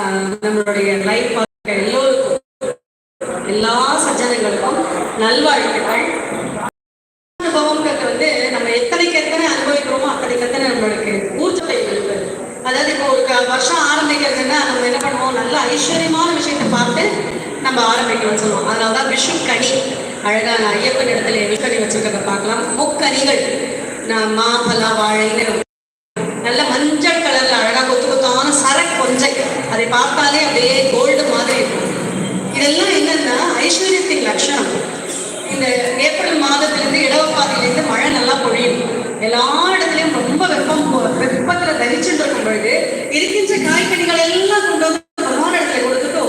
ஆஹ் நம்மளுடைய லைஃப் எல்லோருக்கும் எல்லா சஜ்ஜனங்களுக்கும் நல்வாழ்த்துக்கள். அனுபவங்கிறது வந்து நம்ம எத்தனைக்கு எத்தனை அனுபவிக்கிறோமோ அத்தனைக்கு எத்தனை நம்மளுக்கு ஊர்ஜத்தை கொடுக்குது. அதாவது இப்போ ஒரு வருஷம் ஆரம்பிக்கிறதுன்னா நம்ம என்ன பண்ணுவோம்? நல்ல ஐஸ்வர்யமான விஷயத்தை பார்த்து நம்ம ஆரம்பிக்கணும்னு சொல்லுவோம். அதனால தான் விஷு கனி அழகான ஐயப்பன் இடத்துல வில்கனி வச்சிருக்கிறத பார்க்கலாம். முக்கனிகள் நான் மாபலா வாழைன்னு நல்ல மஞ்சள் கலர்ல அழகா கொத்து கொத்தான சரக் கொஞ்சை அதை பார்த்தாலே அப்படியே கோல்டு மாதிரி இருக்கும். இதெல்லாம் என்னன்னா ஐஸ்வர்யத்தின் லட்சணம். இந்த ஏப்ரல் மாதத்திலிருந்து இடவப்பாதையிலிருந்து மழை நல்லா பொழியும். எல்லா இடத்துலயும் ரொம்ப வெப்பம் வெப்பத்துல தரிச்சுட்டு இருக்கும் பொழுது இருக்கின்ற காய்கனிகள் எல்லாம் கொண்டு வந்து பகவான் இடத்துல கொடுத்துட்டு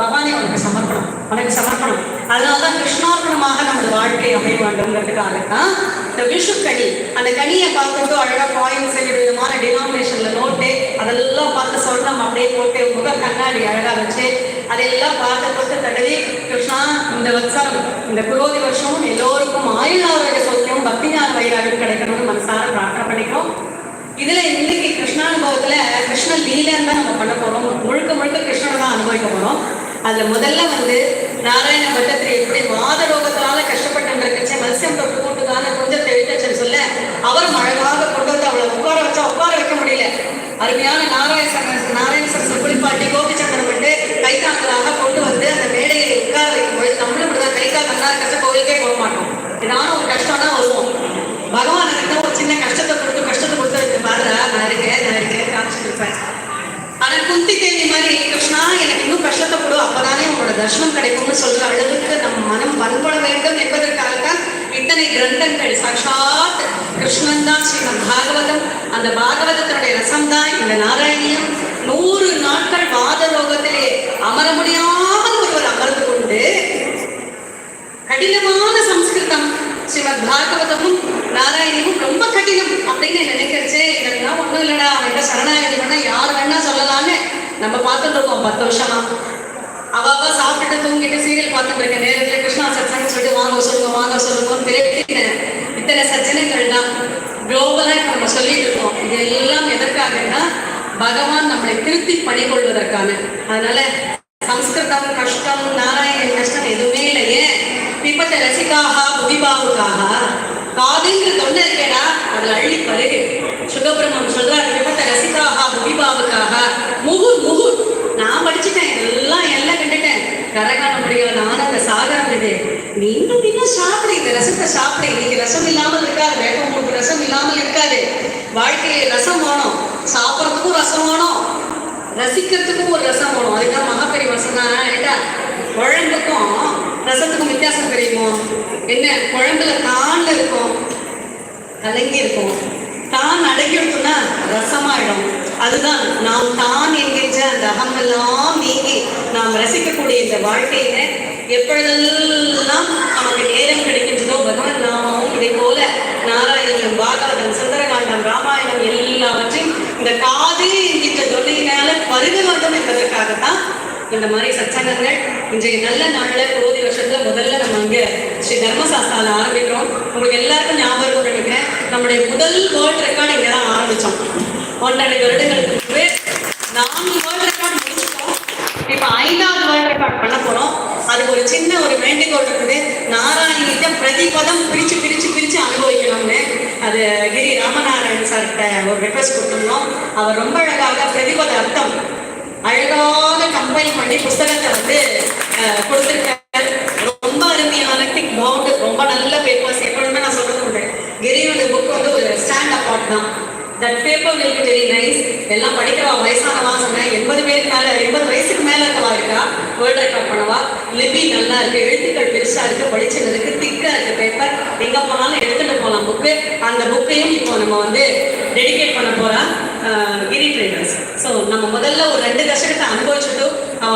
பகவானே உனக்கு சமர்ப்பணம். உனக்கு சமர்ப்பணம். அதனாலதான் கிருஷ்ணார்ப்பணமாக நமது வாழ்க்கை அமைய வேண்டும்ங்கிறதுக்காக தான் இந்த விஷு கனி அந்த கனியை பார்த்துட்டு அழகா காயின்ஸ் விதமான டினாமினேஷனில் நோட்டு அதெல்லாம் பார்த்து சொல்றோம் அப்படியே போட்டு முக கண்ணாடி அழகா வச்சு அதையெல்லாம் பார்த்து பார்த்து தடவி கிருஷ்ணா இந்த வருஷம் இந்த குரோதி வருஷம் எல்லோருக்கும் ஆயுள் ஆரோக்கிய சௌக்கியம் பக்திஞான வைராகியம் கிடைக்கணும்னு மனசார பிரார்த்தனை பண்ணிக்கிறோம். இதுல இன்னைக்கு கிருஷ்ணானுபவத்துல கிருஷ்ண லீலன்னு தான் நம்ம பண்ண போறோம். முழுக்க முழுக்க கிருஷ்ணனை தான் அனுபவிக்க போறோம். அதுல முதல்ல வந்து நாராயண பட்டத்திரி எப்படி வாத ரோகத்தை அவரும் அழகாக கொண்டு வந்து அவளை உட்கார வச்சா உட்கார வைக்க முடியல. அருமையான நாராயண சங்க நாராயண சரஸ்வ குளிப்பாட்டி கோபிச்சந்திரன் வந்து கைத்தாங்கலாக கொண்டு வந்து அந்த மேடையை உட்கார வைக்கும் பொழுது நம்மளும் இப்படிதான் கை கால் நல்லா கஷ்ட கோவிலுக்கே போக மாட்டோம் ஏதாவது ஒரு கஷ்டம்னா வருவோம் பகவான் கிட்ட ஒரு சின்ன கஷ்டத்தை கொடுத்து கஷ்டத்தை கொடுத்து இங்க பாருடா நான் இருக்கேன் நான் இருக்கேன் காமிச்சிட்டு இருப்பேன் ஆனா குந்தி தேவி மாதிரி கிருஷ்ணா எனக்கு இன்னும் கஷ்டத்தை கொடு அப்பதானே உங்களோட தர்ஷனம் கிடைக்கும்னு சொல்ற அளவுக்கு நம்ம மனம் பண்பட வேண்டும் என்பதற்காகத்தான் இத்தனை கிரந்தங்கள் சாட்சாத் கிருஷ்ணன் தான் ஸ்ரீமத் பாகவதம் அந்த பாகவதத்தினுடைய ரசம் தான் இந்த நாராயணியம். நூறு நாட்கள் வாத ரோகத்திலே அமர முடியாமல் ஒருவர் அமர்ந்து கொண்டு கடினமான சம்ஸ்கிருதம் ஸ்ரீமத் பாகவதமும் நாராயணியும் ரொம்ப கடினம் அப்படின்னு நினைக்கிறச்சே இதெல்லாம் ஒண்ணும் இல்லடா அவன்கிட்ட சரணாகதி வேணா யார் வேணா சொல்லலாம்னு நம்ம பார்த்துட்டு இருக்கோம் பத்து வருஷமா. அவ அவ சாப்பிட்டுட்டு தூங்கிட்டு சீரியல் பார்த்துட்டு இருக்க நேரத்துல கிருஷ்ணா சத்சங்க சொல்லிட்டு வாங்க சொல்லுங்க வாங்க சொல்லுங்க இத்தனை சச்சனைகள் தான் குளோபலாக நம்ம சொல்லிட்டு இருக்கோம். இது எல்லாம் எதற்காகன்னா பகவான் நம்மளை திருத்தி பணிகொள்வதற்கான அதனால சம்ஸ்கிருதம் கஷ்டம் நாராயணன் கஷ்டம் எதுவுமே இல்லை. ஏன்? பிப்பத்த ரசிகாக புதிபாவுக்காக? காதுங்கிற தொண்டை இருக்கேடா அதுல அள்ளி பருகு சுகபிரமம் சொல்றாரு பிப்பத்த ரசிகாக புதிபாவுக்காக? முகு முகு. நான் படிச்சுட்டேன் எல்லாம் எல்லாம் கண்டுட்டேன். கரகாண முடியும் ஆனந்த சாகரம் இது நீங்களும் இன்னும் சாப்பிடு இந்த ரசத்தை சாப்பிடு. இன்னைக்கு ரசம் இல்லாமல் ரசம் இல்லாமல் இருக்காது. வாழ்க்கையில ரசம் வேணும். சாப்பிட்றதுக்கும் ரசம் வேணும். ரசிக்கிறதுக்கும் ஒரு ரசம் வேணும். அதுதான் மகாபெரி வசனா குழம்புக்கும் ரசத்துக்கும் வித்தியாசம் தெரியுமோ? என்ன குழம்புல தான்ல இருக்கும் கலங்கி இருக்கும். தான் அடக்கி ரசமாயிடும். அதுதான் நாம் தான் என்கின்ற அந்த அகமெல்லாம் நீங்கி நாம் ரசிக்கக்கூடிய இந்த வாழ்க்கையில எப்பொழுதெல்லாம் நமக்கு நேரம் கிடைக்கின்றதோ பகவன் நாமமும் இதை போல நாராயணம் பாகவதம் சுந்தரகாண்டம் ராமாயணம் எல்லாவற்றையும் இந்த காது என்கின்ற தொல்லையினால பருக வேண்டும் என்பதற்காகத்தான் இந்த மாதிரி சச்சங்கங்கள் இன்றைய நல்ல நாள்ல போதி வருஷத்துல முதல்ல நம்ம இங்க ஸ்ரீ தர்மசாஸ்தால ஆரம்பிக்கிறோம். உங்களுக்கு எல்லாருக்கும் ஞாபகம் நினைக்கிறேன். நம்முடைய முதல் வேர்ல்ட் ரெக்கார்ட் இங்க தான் ஆரம்பிச்சோம். ஒன்றரை வருடங்களுக்கு முன்பு நான்கு வேர்ல்ட் ரெக்கார்ட் முடிச்சிட்டோம். இப்ப ஐந்தாவது வேர்ல்ட் ரெக்கார்ட் பண்ண போறோம். அதுக்கு ஒரு சின்ன ஒரு வேண்டுகோள் இருக்குது. நாராயணிகிட்ட பிரதிபதம் பிரிச்சு பிரிச்சு பிரிச்சு அது கிரி ராமநாராயண் சார்கிட்ட ஒரு ரெக்வஸ்ட் கொடுத்துருந்தோம். அவர் ரொம்ப அழகாக பிரதிபத அர்த்தம். அழகாக கம்பைன் பண்ணி புஸ்தகத்தை வந்து அஹ், ரொம்ப அருமையான திக் பவுண்டு ரொம்ப நல்ல பேப்பர்ஸ் எப்பொழுதுமே நான் சொல்றது உண்டு. கிரியோட புக் வந்து ஒரு ஸ்டாண்ட் அப் தான். That paper will be very nice எல்லாம் படிக்கிறவா வயசானவா சொன்னேன் எண்பது பேருக்கு மேல எண்பது வயசுக்கு மேல இருக்கவா இருக்கா? வேர்ல்ட் ரெக்கார்ட் பண்ணவா? லிபி நல்லா இருக்கு எழுத்துக்கள் பெருசா இருக்கு படிச்சது இருக்கு திக்கா இருக்கு பேப்பர் எங்க போனாலும் எடுத்துட்டு போகலாம் புக்கு அந்த புக்கையும் இப்போ நம்ம வந்து டெடிகேட் பண்ண போறா கிரி ட்ரேடர்ஸ் ஸோ நம்ம முதல்ல ஒரு ரெண்டு தசகத்தை அனுபவிச்சுட்டு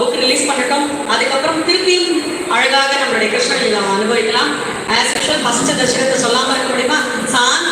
புக் ரிலீஸ் பண்ணட்டும். அதுக்கப்புறம் திருப்பியும் அழகாக நம்மளுடைய கிருஷ்ணன் நம்ம அனுபவிக்கலாம். ஆஸ் யூஷுவல் ஃபர்ஸ்ட் தசகத்தை சொல்லாம இருக்க முடியுமா? சாந்திரானந்தா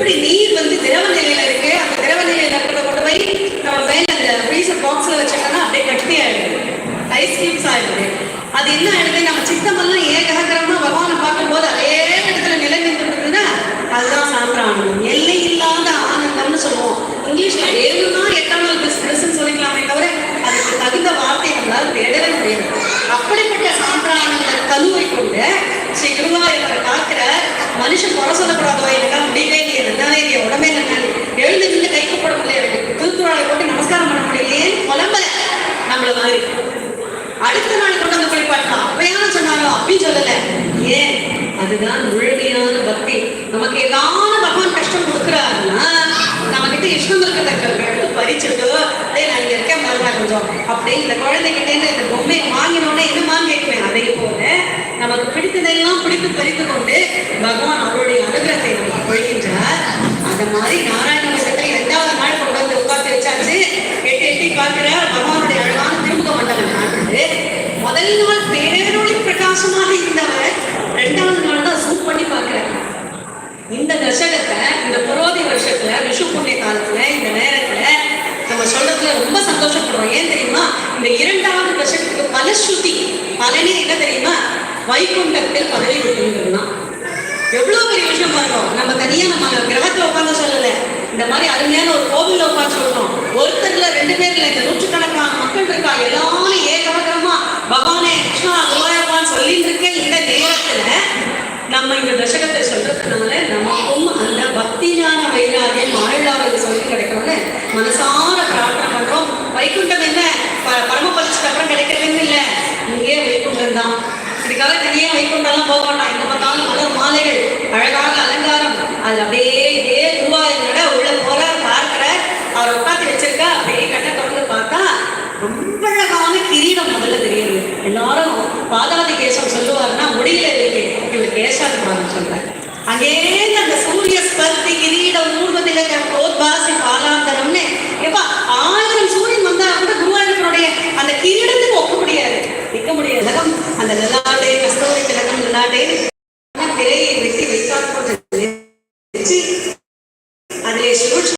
எப்படி நீர் வந்து திரவ நிலையில இருக்கு? அந்த திரவ நிலையில இருக்கிறத கொண்டு போய் நம்ம மேல அந்த ஃப்ரீசர் பாக்ஸ்ல வச்சோம்னா அப்படியே கட்டி ஐஸ்கிரீம்ஸ் ஆயிடுது அது என்ன ஆயிடுது? நம்ம சித்தமெல்லாம் ஏகரகரமா மாதிரி அடுத்த நாள் கொண்டு வந்து குளிப்பாட்டலாம். அப்பயானு சொன்னாலும் அப்படின்னு சொல்லல. ஏன்? அதுதான் முழுமையான பக்தி. நமக்கு ஏதாவது பகவான் கஷ்டம் கொடுக்குறாருன்னா நம்ம கிட்ட இஷ்டம் இருக்கிறத பறிச்சுட்டு அதே நான் இங்க இருக்கேன் மறுநாள் கொஞ்சம் அப்படி இந்த குழந்தைகிட்ட இருந்து இந்த பொம்மையை வாங்கினோடனே என்னமான்னு கேட்குவேன்? அதே போல நமக்கு பிடித்ததெல்லாம் பிடித்து பறித்து கொண்டு பகவான் அவருடைய அனுகிரகத்தை நமக்கு பொழிகின்றார் அந்த மாதிரி நாராயண விஷயத்துல இரண்டாவது நாள் கொண்டு வந்து உட்காந்து வச்சாச்சு எட்டி எட்டி பார்க்கிறார் பகவானுடைய அழகான திருமுக மண்டலம் காட்டுது முதல் நாள் பேரொளி பிரகாசமாக இருந்தவர் ரெண்டாவது நாள் தான் சூப் பண்ணி பார்க்கிறார் இந்த தசகத்தை இந்த புரோதி வருஷத்துல விஷு புண்ணிய காலத்துல இந்த நேரத்துல நம்ம சொல்றதுல ரொம்ப சந்தோஷப்படுறோம் ஏன் தெரியுமா இந்த இரண்டாவது வருஷத்துக்கு பலஸ்ருதி பலனே என்ன தெரியுமா? வைகுண்டத்தில் பதவி கொடுக்குங்கிறது எவ்வளவு பெரிய விஷயம் பாருங்க. நம்ம தனியா நம்ம கிரகத்துல உட்காந்து சொல்லல. இந்த மாதிரி அருமையான ஒரு கோவில உட்காந்து சொல்றோம். ஒருத்தர்ல ரெண்டு பேர்ல இந்த நூற்றுக்கணக்கான மக்கள் இருக்கா? எல்லாரும் ஏகவகரமா பகவானே கிருஷ்ணா குருவாயப்பான்னு சொல்லிட்டு இருக்க இந்த நேரத்துல நம்ம இந்த தசகத்தை சொல்றதுனால நமக்கும் அந்த பக்தி ஞான வைராகியம் ஆழ்வார்கள் சொல்லி கிடைக்கணும்னு மனசார பிரார்த்தனை பண்றோம் வைகுண்டம் என்ன ப- பரமபதிச்சுக்கு அப்புறம் கிடைக்கிறதுன்னு இல்லை இங்கே வைகுண்டம் தான் இதுக்காக தனியா வைகுண்டம்லாம் எங்க பார்த்தாலும் மலர் மாலைகள் அழகாக அலங்காரம். அது அப்படியே இதே குருவாயூரோட உள்ள போறார் பார்க்கிற அவர் உட்காந்து வச்சிருக்கா அப்படியே கட்ட தொடர்ந்து பார்த்தா ரொம்ப அழகான கிரீடம் முதல்ல தெரியுது. எல்லாரும் பாதாதி கேசம் சொல்லுவாருன்னா முடியல இருக்கு. இவர் கேசாதிபாரம் சொல்றாரு. அங்கேருந்து அந்த சூரிய ஸ்பர்த்தி கிரீடம் ஊர்வதிலக கோத்பாசி பாலாந்தரம்னு எப்பா ஆயிரம் சூரியன் வந்தா கூட குருவாயூரனுடைய அந்த கிரீடத்துக்கு ஒக்க முடியாது. நிற்க முடியாது. அந்த லலாட்டே கஸ்தூரி நாட்டில் திரையை வெட்டி வைத்தால்